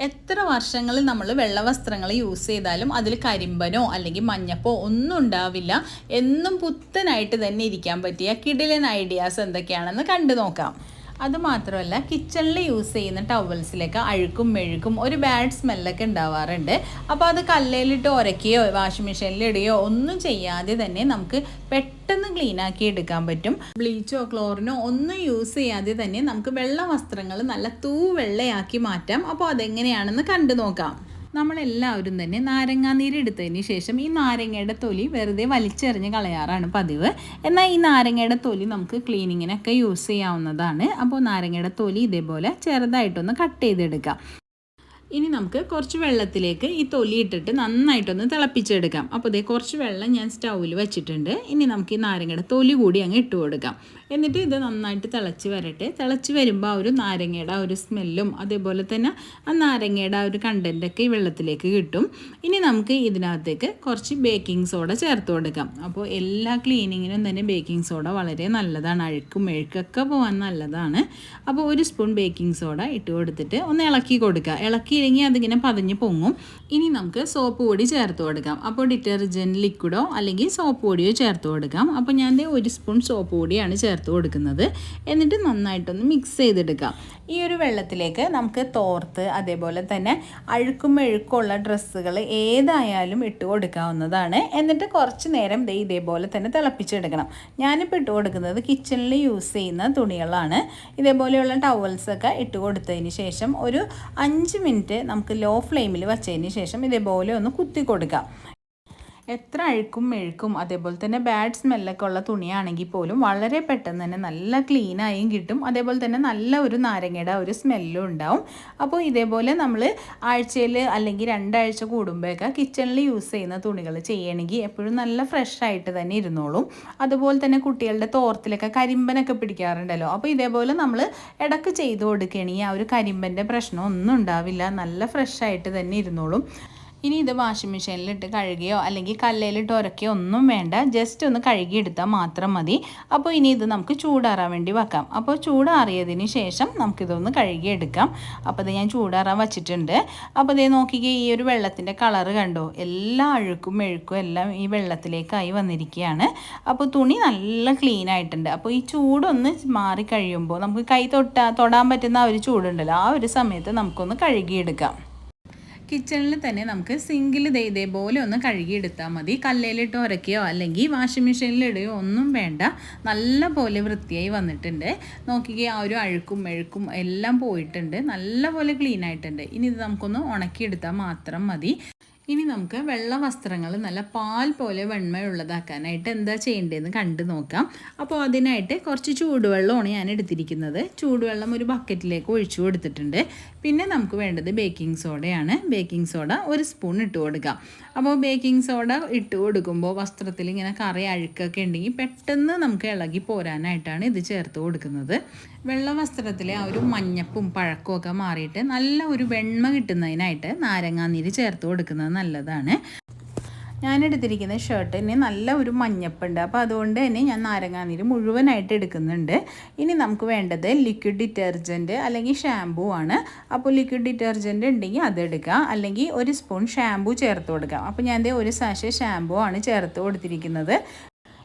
എത്ര വർഷങ്ങളിൽ നമ്മൾ വെള്ള വസ്ത്രങ്ങൾ യൂസ് ചെയ്താലും അതിൽ കരിമ്പനോ അല്ലെങ്കിൽ മഞ്ഞപ്പോ ഒന്നും ഉണ്ടാവില്ല. എന്നും പുത്തനായിട്ട് തന്നെ ഇരിക്കാൻ പറ്റിയ കിടിലൻ ഐഡിയാസ് എന്തൊക്കെയാണെന്ന് കണ്ടു നോക്കാം. അതുമാത്രമല്ല കിച്ചണിൽ യൂസ് ചെയ്യുന്ന ടവൽസിലൊക്കെ അഴുക്കും മെഴുക്കും ഒരു ബാഡ് സ്മെല്ലൊക്കെ ഉണ്ടാവാറുണ്ട്. അപ്പോൾ അത് കല്ലയിലിട്ട് ഉരക്കുകയോ വാഷിംഗ് മെഷീനിൽ ഇടുകയോ ഒന്നും ചെയ്യാതെ തന്നെ നമുക്ക് പെട്ടെന്ന് ക്ലീൻ ആക്കി എടുക്കാൻ പറ്റും. ബ്ലീച്ചോ ക്ലോറിനോ ഒന്നും യൂസ് ചെയ്യാതെ തന്നെ നമുക്ക് വെള്ള വസ്ത്രങ്ങൾ നല്ല തൂ വെള്ളയാക്കി മാറ്റാം. അപ്പോൾ അതെങ്ങനെയാണെന്ന് കണ്ടു നോക്കാം. നമ്മളെല്ലാവരും തന്നെ നാരങ്ങാനീര് എടുത്തതിന് ശേഷം ഈ നാരങ്ങയുടെ തൊലി വെറുതെ വലിച്ചെറിഞ്ഞ് കളയാറാണ് പതിവ്. എന്നാൽ ഈ നാരങ്ങയുടെ തൊലി നമുക്ക് ക്ലീനിങ്ങിനൊക്കെ യൂസ് ചെയ്യാവുന്നതാണ്. അപ്പോൾ നാരങ്ങയുടെ തൊലി ഇതേപോലെ ചെറുതായിട്ടൊന്ന് കട്ട് ചെയ്തെടുക്കാം. ഇനി നമുക്ക് കുറച്ച് വെള്ളത്തിലേക്ക് ഈ തൊലി ഇട്ടിട്ട് നന്നായിട്ടൊന്ന് തിളപ്പിച്ചെടുക്കാം. അപ്പോൾ ഇതേ കുറച്ച് വെള്ളം ഞാൻ സ്റ്റൗവിൽ വെച്ചിട്ടുണ്ട്. ഇനി നമുക്ക് ഈ നാരങ്ങയുടെ തൊലി കൂടി അങ്ങ് ഇട്ട് കൊടുക്കാം. എന്നിട്ട് ഇത് നന്നായിട്ട് തിളച്ച് വരട്ടെ. തിളച്ച് വരുമ്പോൾ ആ ഒരു നാരങ്ങയുടെ ആ ഒരു സ്മെല്ലും അതേപോലെ തന്നെ ആ നാരങ്ങയുടെ ആ ഒരു കണ്ടന്റൊക്കെ ഈ വെള്ളത്തിലേക്ക് കിട്ടും. ഇനി നമുക്ക് ഇതിനകത്തേക്ക് കുറച്ച് ബേക്കിംഗ് സോഡ ചേർത്ത് കൊടുക്കാം. അപ്പോൾ എല്ലാ ക്ലീനിങ്ങിനും തന്നെ ബേക്കിംഗ് സോഡ വളരെ നല്ലതാണ്. അഴുക്കും മെഴുക്കൊക്കെ പോകാൻ നല്ലതാണ്. അപ്പോൾ ഒരു സ്പൂൺ ബേക്കിംഗ് സോഡ ഇട്ട് കൊടുത്തിട്ട് ഒന്ന് ഇളക്കി കൊടുക്കുക. ഇളക്കിയില്ലെങ്കിൽ അതിങ്ങനെ പതഞ്ഞ് പൊങ്ങും. ഇനി നമുക്ക് സോപ്പ് പൊടി ചേർത്ത് കൊടുക്കാം. അപ്പോൾ ഡിറ്റർജന്റ് ലിക്വിഡോ അല്ലെങ്കിൽ സോപ്പ് പൊടിയോ ചേർത്ത് കൊടുക്കാം. അപ്പോൾ ഞാൻ ഒരു സ്പൂൺ സോപ്പ് പൊടിയാണ് ചേർത്ത് കൊടുക്കുന്നത്. എന്നിട്ട് നന്നായിട്ടൊന്ന് മിക്സ് ചെയ്തെടുക്കാം. ഈ ഒരു വെള്ളത്തിലേക്ക് നമുക്ക് തോർത്ത് അതേപോലെ തന്നെ അഴുക്കും മെഴുക്കുള്ള ഡ്രസ്സുകൾ ഏതായാലും ഇട്ട് കൊടുക്കാവുന്നതാണ്. എന്നിട്ട് കുറച്ച് നേരം ദേ ഇതേപോലെ തന്നെ തിളപ്പിച്ചെടുക്കണം. ഞാനിപ്പോൾ ഇട്ട് കൊടുക്കുന്നത് കിച്ചണിൽ യൂസ് ചെയ്യുന്ന തുണികളാണ്. ഇതേപോലെയുള്ള ടവൽസൊക്കെ ഇട്ട് കൊടുത്തതിന് ശേഷം ഒരു അഞ്ച് മിനിറ്റ് നമുക്ക് ലോ ഫ്ലെയിമിൽ വച്ചതിന് ശേഷം ഇതേപോലെ ഒന്ന് കുത്തി കൊടുക്കാം. എത്ര അഴുക്കും മെഴുക്കും അതേപോലെ തന്നെ ബാഡ് സ്മെല്ലൊക്കെ ഉള്ള തുണിയാണെങ്കിൽ പോലും വളരെ പെട്ടെന്ന് തന്നെ നല്ല ക്ലീനായും കിട്ടും. അതേപോലെ തന്നെ നല്ല ഒരു നാരങ്ങയുടെ ഒരു സ്മെല്ലും ഉണ്ടാവും. അപ്പോൾ ഇതേപോലെ നമ്മൾ ആഴ്ചയിൽ അല്ലെങ്കിൽ രണ്ടാഴ്ച കൂടുമ്പോഴൊക്കെ കിച്ചണിൽ യൂസ് ചെയ്യുന്ന തുണികൾ ചെയ്യണമെങ്കിൽ എപ്പോഴും നല്ല ഫ്രഷ് ആയിട്ട് തന്നെ ഇരുന്നോളും. അതുപോലെ തന്നെ കുട്ടികളുടെ തോർത്തിലൊക്കെ കരിമ്പനൊക്കെ പിടിക്കാറുണ്ടല്ലോ. അപ്പോൾ ഇതേപോലെ നമ്മൾ ഇടയ്ക്ക് ചെയ്ത് കൊടുക്കുകയാണെങ്കിൽ ആ ഒരു കരിമ്പന്റെ പ്രശ്നം ഒന്നും ഉണ്ടാവില്ല. നല്ല ഫ്രഷ് ആയിട്ട് തന്നെ ഇരുന്നോളും. ഇനി ഇത് വാഷിംഗ് മെഷീനിലിട്ട് കഴുകിയോ അല്ലെങ്കിൽ കല്ലയിലിട്ട് ഉരക്കുകയോ ഒന്നും വേണ്ട. ജസ്റ്റ് ഒന്ന് കഴുകിയെടുത്താൽ മാത്രം മതി. അപ്പോൾ ഇനി ഇത് നമുക്ക് ചൂടാറാൻ വേണ്ടി വെക്കാം. അപ്പോൾ ചൂടാറിയതിന് ശേഷം നമുക്കിതൊന്ന് കഴുകിയെടുക്കാം. അപ്പോൾ ഇത് ഞാൻ ചൂടാറാൻ വച്ചിട്ടുണ്ട്. അപ്പോൾ ഇതേ നോക്കിക്കേ ഈ ഒരു വെള്ളത്തിന്റെ കളറ് കണ്ടോ? എല്ലാ അഴുക്കും മെഴുക്കും എല്ലാം ഈ വെള്ളത്തിലേക്കായി വന്നിരിക്കുകയാണ്. അപ്പോൾ തുണി നല്ല ക്ലീൻ ആയിട്ടുണ്ട്. അപ്പോൾ ഈ ചൂടൊന്ന് മാറി കഴിയുമ്പോൾ നമുക്ക് കൈ തൊട്ടാ തൊടാൻ പറ്റുന്ന ആ ഒരു ചൂടുണ്ടല്ലോ ആ ഒരു സമയത്ത് നമുക്കൊന്ന് കഴുകിയെടുക്കാം. കിച്ചണിൽ തന്നെ നമുക്ക് സിങ്കിൽ ഇതേപോലെ ഒന്ന് കഴുകിയെടുത്താൽ മതി. കല്ലയിലിട്ട് ഉരക്കുകയോ അല്ലെങ്കിൽ വാഷിംഗ് മെഷീനിൽ ഇടുകയോ ഒന്നും വേണ്ട. നല്ല പോലെ വൃത്തിയായി വന്നിട്ടുണ്ട്. നോക്കിക്കുക ആ ഒരു അഴുക്കും മെഴുക്കും എല്ലാം പോയിട്ടുണ്ട്. നല്ല പോലെ ക്ലീൻ ആയിട്ടുണ്ട്. ഇനി ഇത് നമുക്കൊന്ന് ഉണക്കിയെടുത്താൽ മാത്രം മതി. ഇനി നമുക്ക് വെള്ള വസ്ത്രങ്ങൾ നല്ല പാൽ പോലെ വെണ്മയുള്ളതാക്കാനായിട്ട് എന്താ ചെയ്യേണ്ടതെന്ന് കണ്ടു നോക്കാം. അപ്പോൾ അതിനായിട്ട് കുറച്ച് ചൂടുവെള്ളമാണ് ഞാൻ എടുത്തിരിക്കുന്നത്. ചൂടുവെള്ളം ഒരു ബക്കറ്റിലേക്ക് ഒഴിച്ചു കൊടുത്തിട്ടുണ്ട്. പിന്നെ നമുക്ക് വേണ്ടത് ബേക്കിംഗ് സോഡയാണ്. ബേക്കിംഗ് സോഡ ഒരു സ്പൂൺ ഇട്ട് കൊടുക്കാം. അപ്പോൾ ബേക്കിംഗ് സോഡ ഇട്ട് കൊടുക്കുമ്പോൾ വസ്ത്രത്തിൽ ഇങ്ങനെ കറി അഴുക്കൊക്കെ ഉണ്ടെങ്കിൽ പെട്ടെന്ന് നമുക്ക് ഇളകി പോരാനായിട്ടാണ് ഇത് ചേർത്ത് കൊടുക്കുന്നത്. വെള്ള വസ്ത്രത്തിലെ ആ ഒരു മഞ്ഞപ്പും പഴക്കും ഒക്കെ മാറിയിട്ട് നല്ല ഒരു വെണ്മ കിട്ടുന്നതിനായിട്ട് നാരങ്ങാനീര് ചേർത്ത് കൊടുക്കുന്നത് നല്ലതാണ്. ഞാൻ എടുത്തിരിക്കുന്ന ഷർട്ടിന് നല്ല ഒരു മഞ്ഞപ്പുണ്ട്. അപ്പോൾ അതുകൊണ്ട് തന്നെ ഞാൻ നാരങ്ങാനീര് മുഴുവനായിട്ട് എടുക്കുന്നുണ്ട്. ഇനി നമുക്ക് വേണ്ടത് ലിക്വിഡ് ഡിറ്റർജന്റ് അല്ലെങ്കിൽ ഷാമ്പൂ ആണ്. അപ്പോൾ ലിക്വിഡ് ഡിറ്റർജന്റ് ഉണ്ടെങ്കിൽ അത് എടുക്കുക. അല്ലെങ്കിൽ ഒരു സ്പൂൺ ഷാമ്പൂ ചേർത്ത് കൊടുക്കാം അപ്പോൾ ഞാൻ ഒരു സാഷ ഷാമ്പൂ ആണ് ചേർത്ത് കൊടുത്തിരിക്കുന്നത്.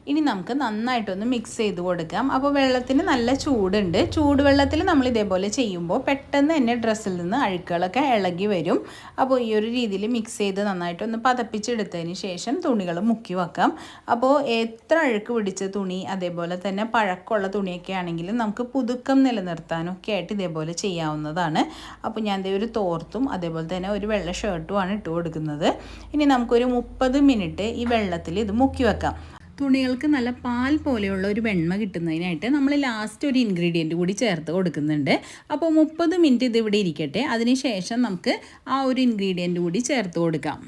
ഇനി നമുക്ക് നന്നായിട്ടൊന്ന് മിക്സ് ചെയ്ത് കൊടുക്കാം. അപ്പോൾ വെള്ളത്തിന് നല്ല ചൂടുണ്ട്. ചൂടുവെള്ളത്തിൽ നമ്മൾ ഇതേപോലെ ചെയ്യുമ്പോൾ പെട്ടെന്ന് തന്നെ ഡ്രസ്സിൽ നിന്ന് അഴുക്കുകളൊക്കെ ഇളകി വരും. അപ്പോൾ ഈ ഒരു രീതിയിൽ മിക്സ് ചെയ്ത് നന്നായിട്ടൊന്ന് പതപ്പിച്ചെടുത്തതിന് ശേഷം തുണികൾ മുക്കി വെക്കാം. അപ്പോൾ എത്ര അഴുക്ക് പിടിച്ച തുണി അതേപോലെ തന്നെ പഴക്കമുള്ള തുണിയൊക്കെ ആണെങ്കിലും നമുക്ക് പുതുക്കം നിലനിർത്താനൊക്കെ ആയിട്ട് ഇതേപോലെ ചെയ്യാവുന്നതാണ്. അപ്പോൾ ഞാൻ ഇതേ ഒരു തോർത്തും അതേപോലെ തന്നെ ഒരു വെള്ള ഷർട്ടുമാണ് ഇട്ട് കൊടുക്കുന്നത്. ഇനി നമുക്കൊരു മുപ്പത് മിനിറ്റ് ഈ വെള്ളത്തിൽ ഇത് മുക്കി വെക്കാം. തുണികൾക്ക് നല്ല പാൽ പോലെയുള്ള ഒരു വെണ്മ കിട്ടുന്നതിനായിട്ട് നമ്മൾ ലാസ്റ്റ് ഒരു ഇൻഗ്രീഡിയന്റ് കൂടി ചേർത്ത് കൊടുക്കുന്നുണ്ട്. അപ്പോൾ മുപ്പത് മിനിറ്റ് ഇത് ഇവിടെ ഇരിക്കട്ടെ. അതിനുശേഷം നമുക്ക് ആ ഒരു ഇൻഗ്രീഡിയന്റ് കൂടി ചേർത്ത് കൊടുക്കാം.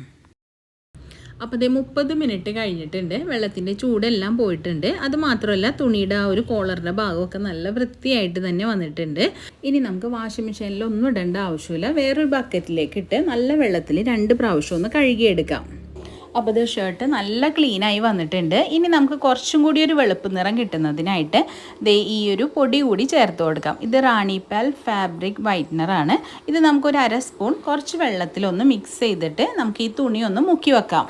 അപ്പോൾ ഇതേ മുപ്പത് മിനിറ്റ് കഴിഞ്ഞിട്ടുണ്ട്. വെള്ളത്തിന്റെ ചൂടെല്ലാം പോയിട്ടുണ്ട്. അത് മാത്രമല്ല തുണിയുടെ ആ ഒരു കോളറിന്റെ ഭാഗമൊക്കെ നല്ല വൃത്തിയായിട്ട് തന്നെ വന്നിട്ടുണ്ട്. ഇനി നമുക്ക് വാഷിംഗ് മെഷീനിൽ ഒന്നും ഇടേണ്ട ആവശ്യമില്ല. വേറൊരു ബക്കറ്റിലേക്ക് ഇട്ട് നല്ല വെള്ളത്തിൽ രണ്ട് പ്രാവശ്യം ഒന്ന് കഴുകിയെടുക്കാം. അപ്പോൾ ഇത് ഷർട്ട് നല്ല ക്ലീനായി വന്നിട്ടുണ്ട്. ഇനി നമുക്ക് കുറച്ചും കൂടി ഒരു വെളുപ്പ് നിറം കിട്ടുന്നതിനായിട്ട് ദേ ഈ ഒരു പൊടി കൂടി ചേർത്ത് കൊടുക്കാം. ഇത് റാണി പാൽ ഫാബ്രിക് വൈറ്റ്നറാണ് ഇത് നമുക്കൊരു അര സ്പൂൺ കുറച്ച് വെള്ളത്തിലൊന്ന് മിക്സ് ചെയ്തിട്ട് നമുക്ക് ഈ തുണി ഒന്ന് മുക്കി വെക്കാം.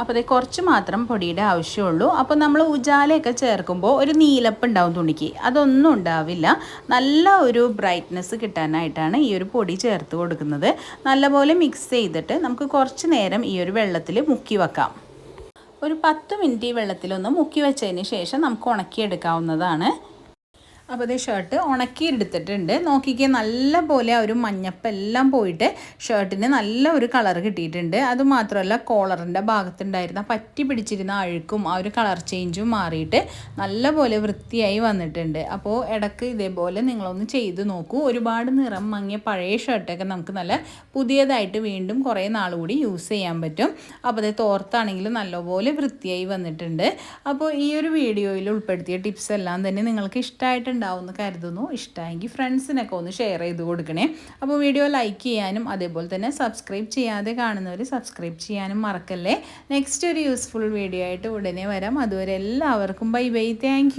അപ്പോൾ അതേ കുറച്ച് മാത്രം പൊടിയുടെ ആവശ്യമുള്ളൂ. അപ്പോൾ നമ്മൾ ഉജാലയൊക്കെ ചേർക്കുമ്പോൾ ഒരു നീലപ്പ് ഉണ്ടാവും തുണിക്ക്. അതൊന്നും ഉണ്ടാവില്ല. നല്ല ഒരു ബ്രൈറ്റ്നെസ് കിട്ടാനായിട്ടാണ് ഈ ഒരു പൊടി ചേർത്ത് കൊടുക്കുന്നത്. നല്ലപോലെ മിക്സ് ചെയ്തിട്ട് നമുക്ക് കുറച്ച് നേരം ഈ ഒരു വെള്ളത്തിൽ മുക്കി വെക്കാം. ഒരു പത്ത് മിനിറ്റ് ഈ വെള്ളത്തിലൊന്ന് മുക്കി വെച്ചതിന് ശേഷം നമുക്ക് ഉണക്കിയെടുക്കാവുന്നതാണ്. അപ്പോൾ ഇത് ഷർട്ട് ഉണക്കി എടുത്തിട്ടുണ്ട് നോക്കിക്കേ നല്ല പോലെ ആ ഒരു മഞ്ഞപ്പെല്ലാം പോയിട്ട് ഷർട്ടിന് നല്ല ഒരു കളർ കിട്ടിയിട്ടുണ്ട്. അതുമാത്രമല്ല കോളറിന്റെ ഭാഗത്തുണ്ടായിരുന്ന പറ്റി പിടിച്ചിരുന്ന അഴുക്കും ആ ഒരു കളർ ചേഞ്ചും മാറിയിട്ട് നല്ല പോലെ വൃത്തിയായി വന്നിട്ടുണ്ട്. അപ്പോൾ ഇടയ്ക്ക് ഇതേപോലെ നിങ്ങളൊന്ന് ചെയ്ത് നോക്കൂ. ഒരുപാട് നിറം മങ്ങിയ പഴയ ഷർട്ടൊക്കെ നമുക്ക് നല്ല പുതിയതായിട്ട് വീണ്ടും കുറേ നാൾ കൂടി യൂസ് ചെയ്യാൻ പറ്റും. അപ്പോൾ അത് തോർത്താണെങ്കിലും നല്ലപോലെ വൃത്തിയായി വന്നിട്ടുണ്ട്. അപ്പോൾ ഈ ഒരു വീഡിയോയിൽ ഉൾപ്പെടുത്തിയ ടിപ്സ് എല്ലാം തന്നെ നിങ്ങൾക്ക് ഇഷ്ടമായിട്ടുണ്ട് ഉണ്ടാവുമെന്ന് കരുതുന്നു. ഇഷ്ടമെങ്കിൽ ഫ്രണ്ട്സിനൊക്കെ ഒന്ന് ഷെയർ ചെയ്ത് കൊടുക്കണേ. അപ്പോൾ വീഡിയോ ലൈക്ക് ചെയ്യാനും അതേപോലെ തന്നെ സബ്സ്ക്രൈബ് ചെയ്യാതെ കാണുന്നവർ സബ്സ്ക്രൈബ് ചെയ്യാനും മറക്കല്ലേ. നെക്സ്റ്റ് ഒരു യൂസ്ഫുൾ വീഡിയോ ആയിട്ട് ഉടനെ വരാം. അതുവരെ എല്ലാവർക്കും ബൈ ബൈ താങ്ക്